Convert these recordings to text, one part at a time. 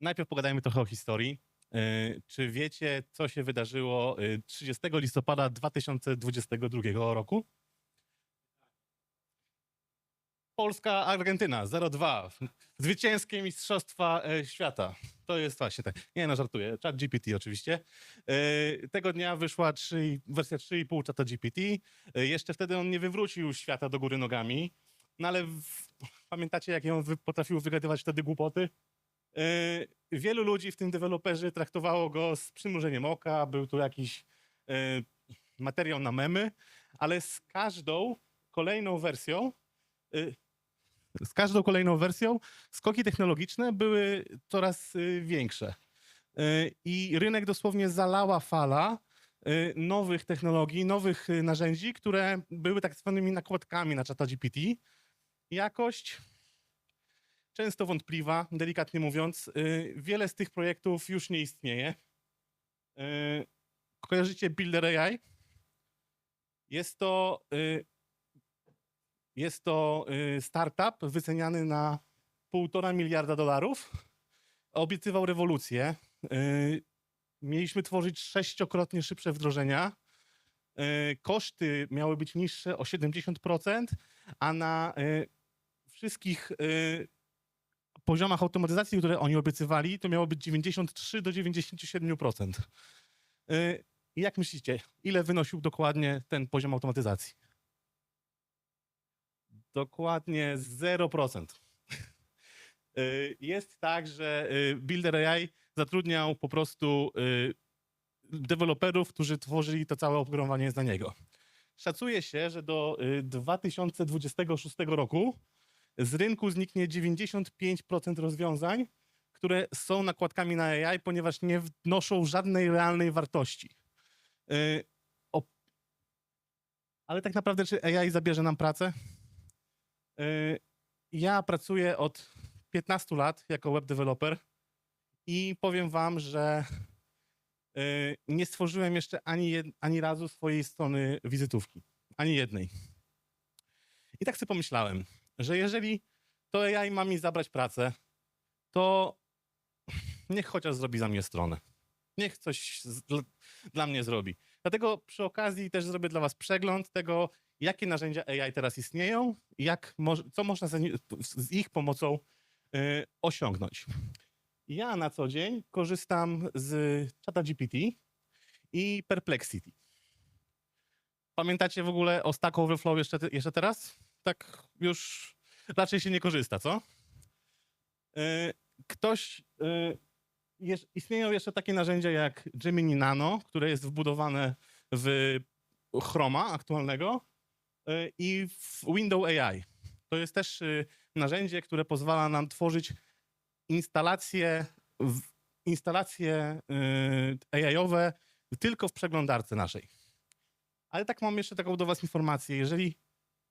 najpierw pogadajmy trochę o historii. Y, Czy wiecie, co się wydarzyło y, 30 listopada 2022 roku? Polska-Argentyna 0-2. Zwycięskie Mistrzostwa e, Świata. To jest właśnie tak. Nie no, żartuję. Chat GPT oczywiście. E, Tego dnia wyszła 3, wersja 3,5 czata GPT. E, Jeszcze wtedy on nie wywrócił świata do góry nogami. No ale w, pamiętacie, jak on potrafił wygadywać wtedy głupoty? E, Wielu ludzi, w tym deweloperzy, traktowało go z przymrużeniem oka. Był tu jakiś e, materiał na memy, ale z każdą kolejną wersją y, z każdą kolejną wersją skoki technologiczne były coraz większe. I rynek dosłownie zalała fala nowych technologii, nowych narzędzi, które były tak zwanymi nakładkami na czata GPT. Jakość często wątpliwa, delikatnie mówiąc. Y, Wiele z tych projektów już nie istnieje. Y, Kojarzycie Builder AI? Jest to y, jest to startup wyceniany na półtora miliarda dolarów. Obiecywał rewolucję. Mieliśmy tworzyć sześciokrotnie szybsze wdrożenia. Koszty miały być niższe o 70%, a na wszystkich poziomach automatyzacji, które oni obiecywali, to miało być 93 do 97%. Y, Jak myślicie, ile wynosił dokładnie ten poziom automatyzacji? Dokładnie 0%. Y, Jest tak, że y, Builder AI zatrudniał po prostu y, deweloperów, którzy tworzyli to całe oprogramowanie za niego. Szacuje się, że do y, 2026 roku z rynku zniknie 95% rozwiązań, które są nakładkami na AI, ponieważ nie wnoszą żadnej realnej wartości. Y, Ale tak naprawdę, czy AI zabierze nam pracę? Y, Ja pracuję od 15 lat jako web developer i powiem wam, że y, nie stworzyłem jeszcze ani, jed, ani razu swojej strony wizytówki. Ani jednej. I tak sobie pomyślałem, że jeżeli to AI ma mi zabrać pracę, to niech chociaż zrobi za mnie stronę. Niech coś z, dla, mnie zrobi. Dlatego przy okazji też zrobię dla was przegląd tego, jakie narzędzia AI teraz istnieją i jak co można z, z ich pomocą y, osiągnąć. Ja na co dzień korzystam z czata GPT i Perplexity. Pamiętacie w ogóle o Stack Overflow jeszcze, jeszcze teraz? Tak już raczej się nie korzysta, co? Y, Ktoś... jeż- Istnieją jeszcze takie narzędzia jak Gemini Nano, które jest wbudowane w Chroma aktualnego y, i w Windows AI. To jest też narzędzie, które pozwala nam tworzyć instalacje, instalacje AI-owe tylko w przeglądarce naszej. Ale tak mam jeszcze taką do was informację. Jeżeli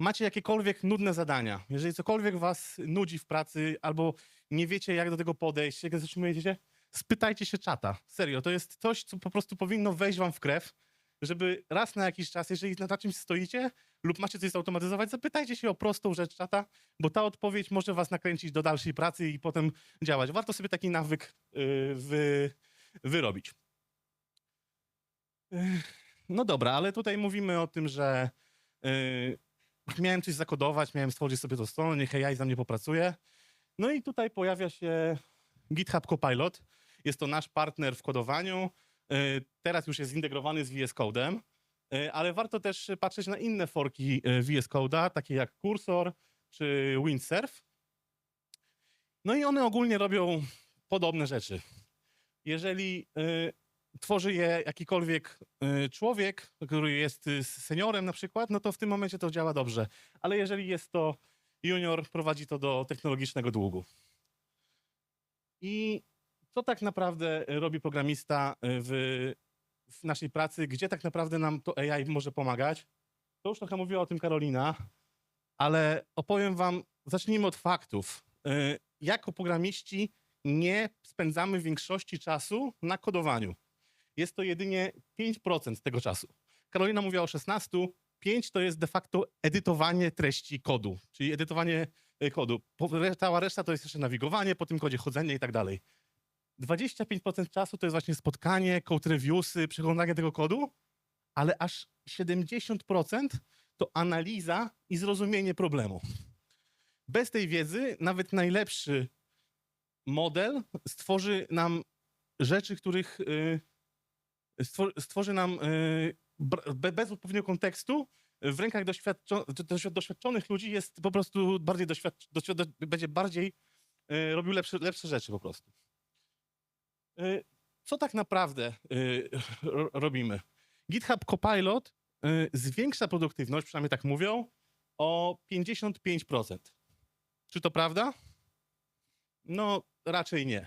macie jakiekolwiek nudne zadania, jeżeli cokolwiek was nudzi w pracy albo nie wiecie, jak do tego podejść, jak zatrzymujecie się, spytajcie się czata. Serio, to jest coś, co po prostu powinno wejść wam w krew, żeby raz na jakiś czas, jeżeli na czymś stoicie lub macie coś zautomatyzować, zapytajcie się o prostą rzecz czata, bo ta odpowiedź może was nakręcić do dalszej pracy i potem działać. Warto sobie taki nawyk yy, wy, wyrobić. Yy, No dobra, ale tutaj mówimy o tym, że yy, miałem coś zakodować, miałem stworzyć sobie tą stronę, niech AI za mnie popracuje. No i tutaj pojawia się GitHub Copilot. Jest to nasz partner w kodowaniu. Yy, Teraz już jest zintegrowany z VS Code'em, yy, ale warto też patrzeć na inne forki yy, VS Code'a, takie jak Cursor czy Windsurf. No i one ogólnie robią podobne rzeczy. Jeżeli y, tworzy je jakikolwiek y, człowiek, który jest y, seniorem na przykład, no to w tym momencie to działa dobrze. Ale jeżeli jest to junior, prowadzi to do technologicznego długu. I co tak naprawdę robi programista y, w, w naszej pracy, gdzie tak naprawdę nam to AI może pomagać? To już trochę mówiła o tym Karolina, ale opowiem wam, zacznijmy od faktów. Y, Jako programiści nie spędzamy większości czasu na kodowaniu. Jest to jedynie 5% tego czasu. Karolina mówiła o 16, 5 to jest de facto edytowanie treści kodu, czyli edytowanie y, kodu. Cała reszta to jest jeszcze nawigowanie, po tym kodzie chodzenie i tak dalej. 25% czasu to jest właśnie spotkanie, code reviewsy, przeglądanie tego kodu, ale aż 70% to analiza i zrozumienie problemu. Bez tej wiedzy nawet najlepszy model stworzy nam rzeczy, których y, stwor- stworzy nam y, bez odpowiedniego kontekstu w rękach doświadczo- doświ- doświadczonych ludzi jest po prostu bardziej doświadcz- doświad- będzie bardziej y, robił lepsze, lepsze rzeczy po prostu. Y, Co tak naprawdę ro- robimy? GitHub Copilot zwiększa produktywność, przynajmniej tak mówią, o 55%. Czy to prawda? No, raczej nie.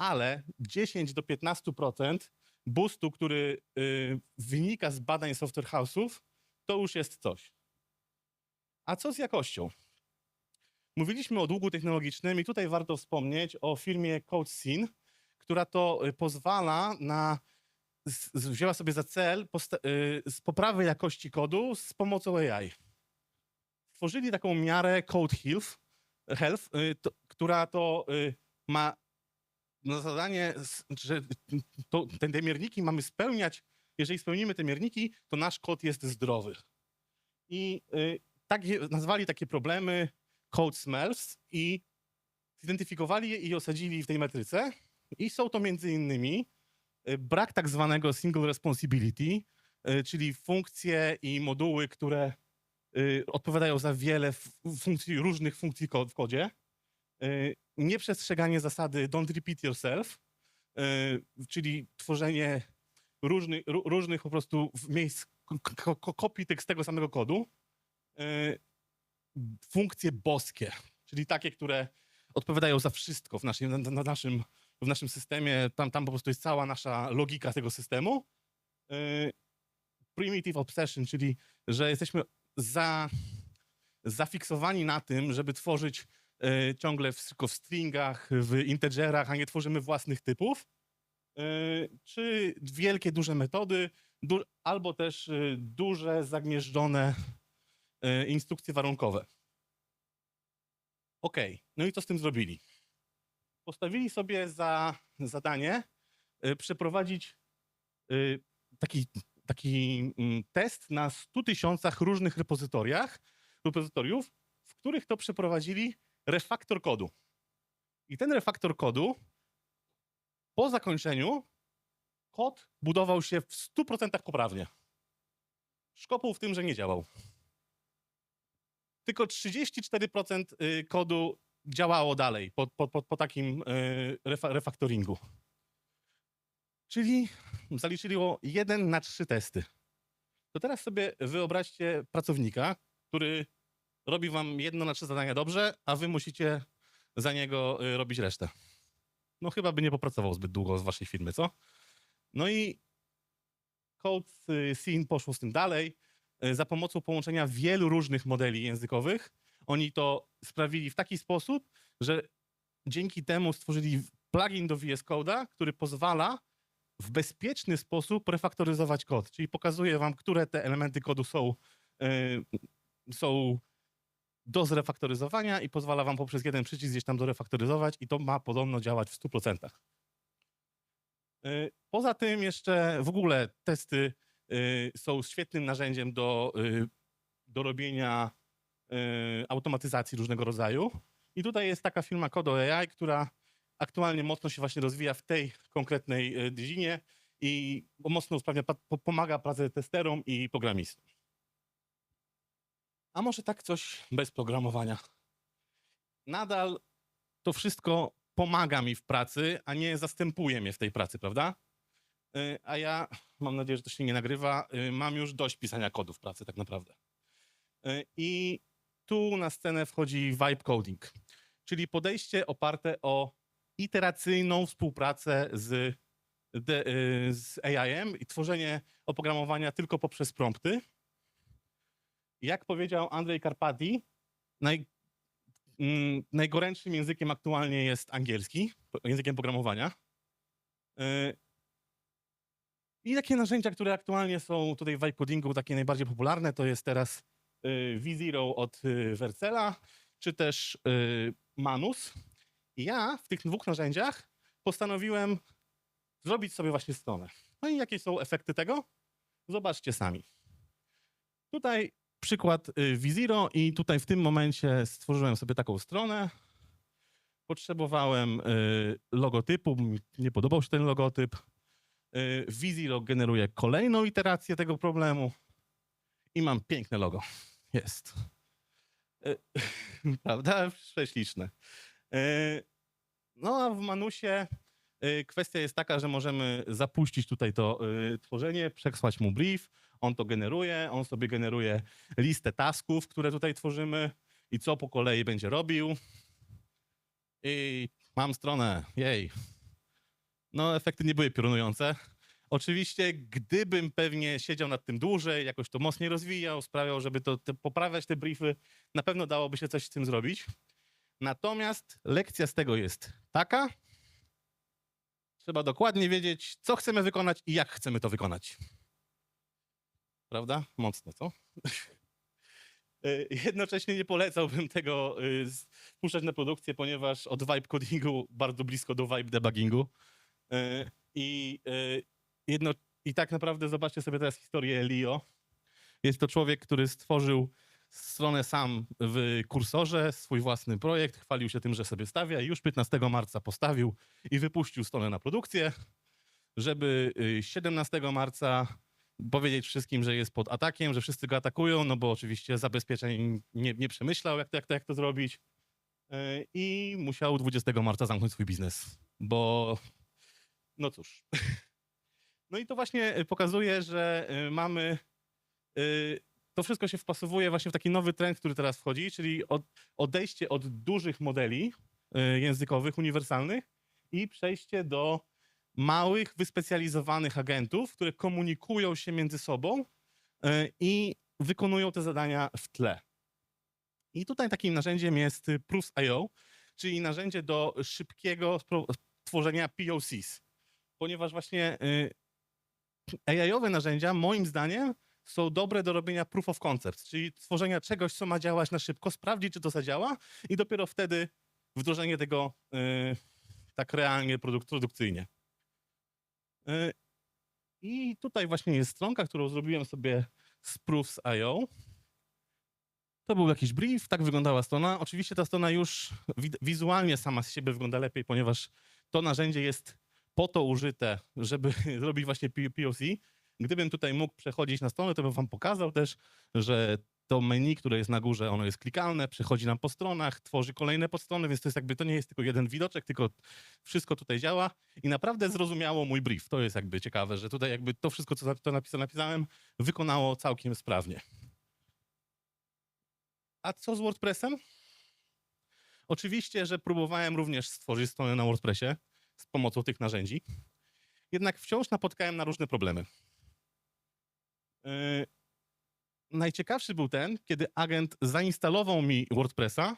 Ale 10 do 15% boostu, który y, wynika z badań software house'ów, to już jest coś. A co z jakością? Mówiliśmy o długu technologicznym i tutaj warto wspomnieć o firmie CodeSyn, która to y, pozwala na, z, z, wzięła sobie za cel posta- y, z poprawy jakości kodu z pomocą AI. Stworzyli taką miarę Code Health, health y, to, która to y, ma na zadanie, że to, te, mierniki mamy spełniać. Jeżeli spełnimy te mierniki, to nasz kod jest zdrowy. I y, tak je, nazwali takie problemy code smells i zidentyfikowali je i osadzili w tej metryce. I są to między innymi y, brak tak zwanego single responsibility, y, czyli funkcje i moduły, które y, odpowiadają za wiele funkcji, różnych funkcji w kodzie. Y, Nieprzestrzeganie zasady don't repeat yourself, y, czyli tworzenie różnych, ró- różnych po prostu miejsc ko- ko- kopii z tego samego kodu. Y, Funkcje boskie, czyli takie, które odpowiadają za wszystko w naszym, na, na naszym, w naszym systemie. Tam, tam po prostu jest cała nasza logika tego systemu. Primitive obsession, czyli że jesteśmy za, zafiksowani na tym, żeby tworzyć ciągle w, tylko w stringach, w integerach, a nie tworzymy własnych typów. Y, Czy wielkie, duże metody, du, albo też y, duże, zagnieżdżone y, instrukcje warunkowe. OK, no i co z tym zrobili? Postawili sobie za zadanie y, przeprowadzić y, taki, taki mm, test na 100 tysiącach różnych repozytoriach, repozytoriów, w których to przeprowadzili refaktor kodu. I ten refaktor kodu po zakończeniu kod budował się w 100% poprawnie. Szkopuł w tym, że nie działał. Tylko 34% y, kodu działało dalej po, po, po, po takim y, refa, refaktoringu. Czyli zaliczyło 1 na 3 testy. To teraz sobie wyobraźcie pracownika, który robi wam jedno na trzy zadania dobrze, a wy musicie za niego y, robić resztę. No chyba by nie popracował zbyt długo z waszej firmy, co? No i Code y, Scene poszło z tym dalej. Y, Za pomocą połączenia wielu różnych modeli językowych, oni to sprawili w taki sposób, że dzięki temu stworzyli plugin do VS Code'a, który pozwala w bezpieczny sposób refaktoryzować kod, czyli pokazuje wam, które te elementy kodu są, y, są do zrefaktoryzowania i pozwala wam poprzez jeden przycisk gdzieś tam dorefaktoryzować i to ma podobno działać w 100%. Y, Poza tym jeszcze w ogóle testy y, są świetnym narzędziem do, y, do robienia automatyzacji różnego rodzaju. I tutaj jest taka firma Kodo AI, która aktualnie mocno się właśnie rozwija w tej konkretnej dziedzinie i mocno usprawnia, pomaga pracę testerom i programistom. A może tak coś bez programowania? Nadal to wszystko pomaga mi w pracy, a nie zastępuje mnie w tej pracy, prawda? Y, A ja, mam nadzieję, że to się nie nagrywa, y, mam już dość pisania kodu w pracy tak naprawdę. Y, I tu na scenę wchodzi vibe coding, czyli podejście oparte o iteracyjną współpracę z, de- z i tworzenie oprogramowania tylko poprzez prompty. Jak powiedział Andrzej Karpati, naj, mm, najgorętszym językiem aktualnie jest angielski, językiem programowania. Y, I takie narzędzia, które aktualnie są tutaj w vibe codingu takie najbardziej popularne, to jest teraz y, V0 od y, Vercela, czy też y, Manus. I ja w tych dwóch narzędziach postanowiłem zrobić sobie właśnie stronę. No i jakie są efekty tego? Zobaczcie sami. Tutaj przykład y, Viziro i tutaj w tym momencie stworzyłem sobie taką stronę. Potrzebowałem y, logotypu, nie podobał się ten logotyp. Y, Viziro generuje kolejną iterację tego problemu i mam piękne logo. Jest. Y, Prawda? Prześliczne. Y, No a w Manusie y, kwestia jest taka, że możemy zapuścić tutaj to y, tworzenie, przesłać mu brief, on to generuje, on sobie generuje listę tasków, które tutaj tworzymy i co po kolei będzie robił. I mam stronę, jej. No efekty nie były piorunujące. Oczywiście, gdybym pewnie siedział nad tym dłużej, jakoś to mocniej rozwijał, sprawiał, żeby to te, poprawiać te briefy, na pewno dałoby się coś z tym zrobić. Natomiast lekcja z tego jest taka. Trzeba dokładnie wiedzieć, co chcemy wykonać i jak chcemy to wykonać. Prawda? Mocne, co? Y, Jednocześnie nie polecałbym tego y, spuszczać na produkcję, ponieważ od vibe codingu bardzo blisko do vibe debuggingu. Y, I, y, jedno, I tak naprawdę zobaczcie sobie teraz historię Leo. Jest to człowiek, który stworzył stronę sam w kursorze, swój własny projekt, chwalił się tym, że sobie stawia i już 15 marca postawił i wypuścił stronę na produkcję, żeby y, 17 marca powiedzieć wszystkim, że jest pod atakiem, że wszyscy go atakują, no bo oczywiście zabezpieczeń nie, nie przemyślał, jak to, jak, to, jak to zrobić. Y, I musiał 20 marca zamknąć swój biznes, bo no cóż. No i to właśnie y, pokazuje, że y, mamy. To wszystko się wpasowuje właśnie w taki nowy trend, który teraz wchodzi, czyli od, odejście od dużych modeli y, językowych, uniwersalnych i przejście do małych, wyspecjalizowanych agentów, które komunikują się między sobą y, i wykonują te zadania w tle. I tutaj takim narzędziem jest Proofs.io, czyli narzędzie do szybkiego tworzenia POCs. Ponieważ właśnie y, AI-owe narzędzia, moim zdaniem, są dobre do robienia proof of concept, czyli tworzenia czegoś, co ma działać na szybko, sprawdzić, czy to zadziała i dopiero wtedy wdrożenie tego y, tak realnie, produk- produkcyjnie. Y, I tutaj właśnie jest stronka, którą zrobiłem sobie z Proofs.io. To był jakiś brief, tak wyglądała strona. Oczywiście ta strona już wi- wizualnie sama z siebie wygląda lepiej, ponieważ to narzędzie jest po to użyte, żeby robić właśnie POC. Gdybym tutaj mógł przechodzić na stronę, to bym wam pokazał też, że to menu, które jest na górze, ono jest klikalne, przechodzi nam po stronach, tworzy kolejne podstrony, więc to jest jakby, to nie jest tylko jeden widoczek, tylko wszystko tutaj działa i naprawdę zrozumiało mój brief. To jest jakby ciekawe, że tutaj jakby to wszystko, co to napisa- napisałem, wykonało całkiem sprawnie. A co z WordPressem? Oczywiście, że próbowałem również stworzyć stronę na WordPressie z pomocą tych narzędzi. Jednak wciąż napotkałem na różne problemy. Yy, najciekawszy był ten, kiedy agent zainstalował mi WordPressa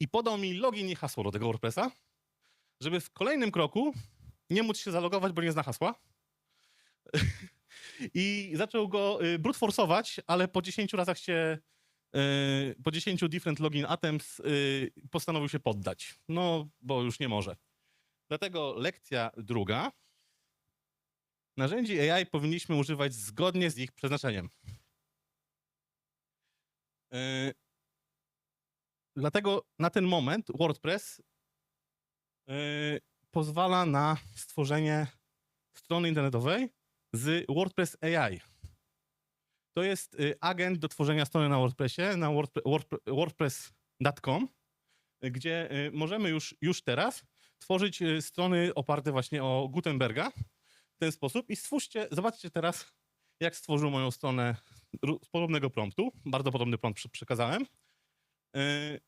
i podał mi login i hasło do tego WordPressa, żeby w kolejnym kroku nie móc się zalogować, bo nie zna hasła. I zaczął go y, brute forsować, ale po 10 razach się, y, po 10 different login attempts y, postanowił się poddać. No, bo już nie może. Dlatego lekcja druga. Narzędzi AI powinniśmy używać zgodnie z ich przeznaczeniem. Yy, Dlatego na ten moment WordPress yy, pozwala na stworzenie strony internetowej z WordPress AI. To jest y, agent do tworzenia strony na WordPressie, na wordpre- wordpre- wordpress.com, gdzie y, możemy już, już teraz tworzyć y, strony oparte właśnie o Gutenberga ten sposób i stwórzcie, zobaczcie teraz, jak stworzył moją stronę z podobnego promptu. Bardzo podobny prompt przekazałem. Yy,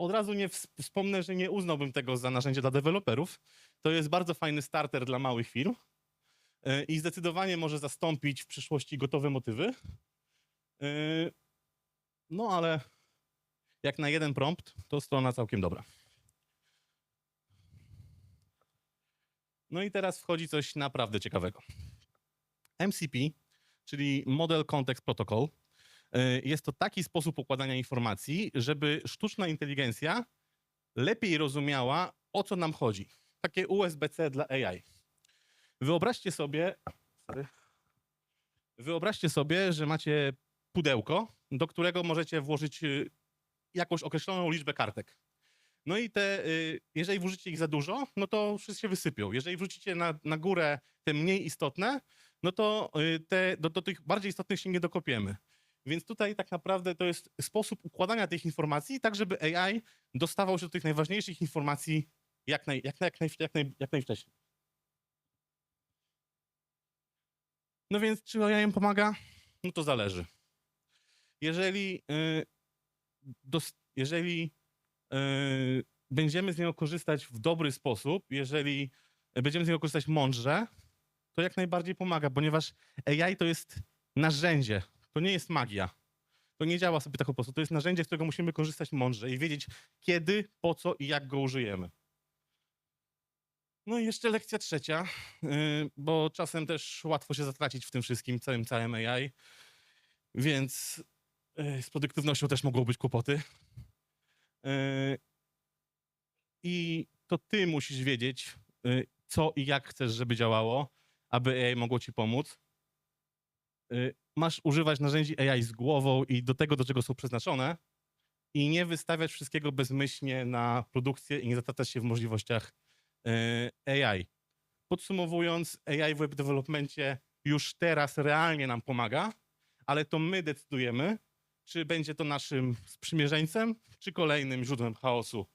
Od razu nie ws- wspomnę, że nie uznałbym tego za narzędzie dla deweloperów. To jest bardzo fajny starter dla małych firm yy, i zdecydowanie może zastąpić w przyszłości gotowe motywy. Yy, No ale jak na jeden prompt, to strona całkiem dobra. No i teraz wchodzi coś naprawdę ciekawego. MCP, czyli Model Context Protocol, y, jest to taki sposób układania informacji, żeby sztuczna inteligencja lepiej rozumiała, o co nam chodzi. takie USB-C dla AI. Wyobraźcie sobie, sorry. wyobraźcie sobie, że macie pudełko, do którego możecie włożyć y, jakąś określoną liczbę kartek. No i te, y, jeżeli włożycie ich za dużo, no to wszystkie się wysypią. Jeżeli wrzucicie na, na górę te mniej istotne, no to y, te, do, do tych bardziej istotnych się nie dokopiemy. Więc tutaj tak naprawdę to jest sposób układania tych informacji, tak żeby AI dostawał się do tych najważniejszych informacji jak, naj, jak, jak, naj, jak, naj, jak najwcześniej. No więc czy AI im pomaga? No to zależy. Jeżeli, y, dos, jeżeli będziemy z niego korzystać w dobry sposób, jeżeli będziemy z niego korzystać mądrze, to jak najbardziej pomaga, ponieważ AI to jest narzędzie, to nie jest magia. To nie działa sobie tak po prostu. To jest narzędzie, z którego musimy korzystać mądrze i wiedzieć kiedy, po co i jak go użyjemy. No i jeszcze lekcja trzecia, yy, bo czasem też łatwo się zatracić w tym wszystkim, całym całym AI, więc yy, z produktywnością też mogą być kłopoty. Yy, I to ty musisz wiedzieć, yy, co i jak chcesz, żeby działało, aby AI mogło ci pomóc. Yy, Masz używać narzędzi AI z głową i do tego, do czego są przeznaczone i nie wystawiać wszystkiego bezmyślnie na produkcję i nie zatracać się w możliwościach AI. Podsumowując, AI w web developmencie już teraz realnie nam pomaga, ale to my decydujemy, czy będzie to naszym sprzymierzeńcem, czy kolejnym źródłem chaosu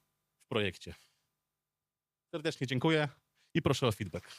w projekcie. Serdecznie dziękuję i proszę o feedback.